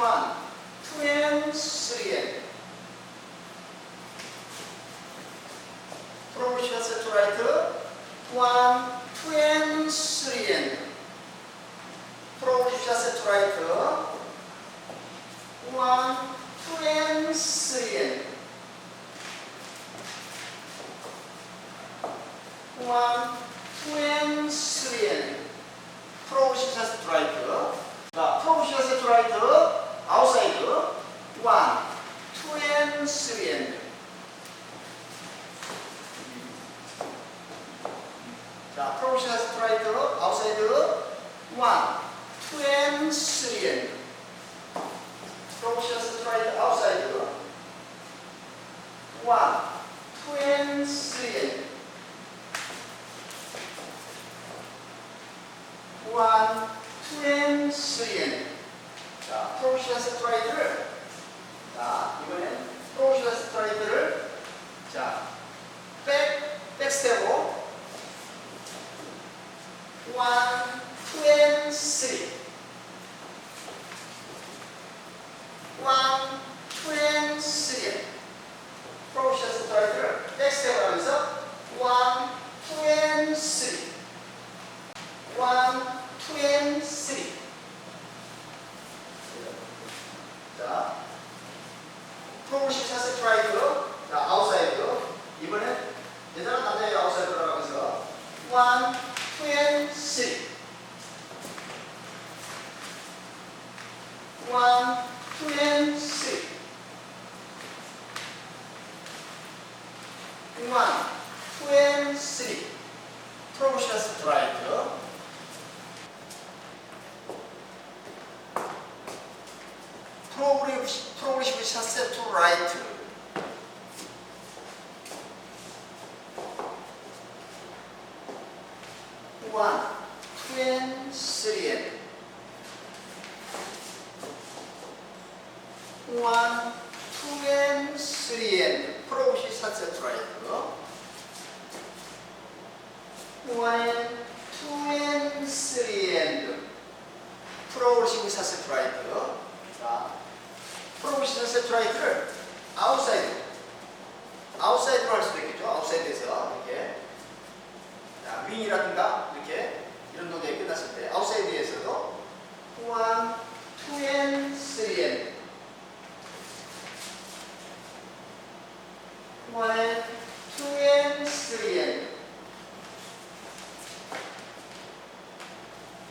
one, two and three and. 프로모션 세트 라이트, one, two and three and. 프로모션 세트 라이트, one, two and three and. one, two and three and. 프로모션 세트 라이트. 자, 프로모션 세트 라이트, 아웃사이드, one, two and three and. 자, 프로모션 세트 라이트, 아웃사이드, one, two and three and. 프로모션 세트 라이트, 아웃사이드, one, two and three and. one, two and three and. 자, 프로모션 스트라이드를 자, 이번엔 프로시아 스트라이크를 자, 백, 백스텝으로 1, 2, 3 프로모션 샷스 트라이드, 자, 아웃사이드. 이번엔 얘들아 남자의 아웃사이드 들어가면서 one, two and three. one, two and three. one, two and three. 프로모션 스트라이크. 프로그레시, 프로그레시브 샷세 투 라이트. 원, 투 앤, 쓰리 앤. 원, 투 앤, 쓰리 앤. 프로그레시브 샷세 투 라이트. two and three and 프로그레시브 세트 라이트 세트 라이트를 아웃사이드 아웃사이드로 할 수도 있겠죠? 아웃사이드에서 이렇게. 자 윙이라든가 이렇게 이런 동작이 끝났을 때 아웃사이드에서도 one, two and three and one, two and three and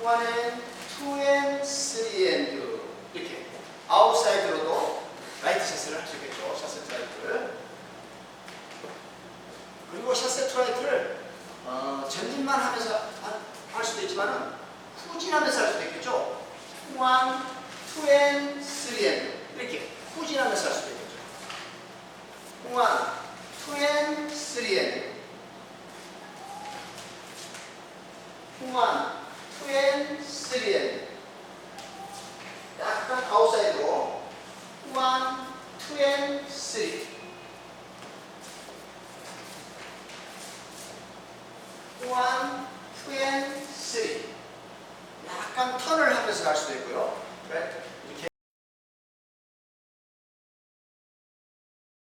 one and two and three 슬라이드 샷을 할 수 있겠죠. 샷세 트라이트를. 그리고 샷세 트라이트를 어, 전진만 하면서 할 수도 있지만 후진하면서 할 수도 있겠죠. 1, 2 N, 3 N. 이렇게 후진하면서 할 수도 있겠죠. 1, 2 N, 3 N. 1, 약간 턴을 하면서 갈 수도 있고요.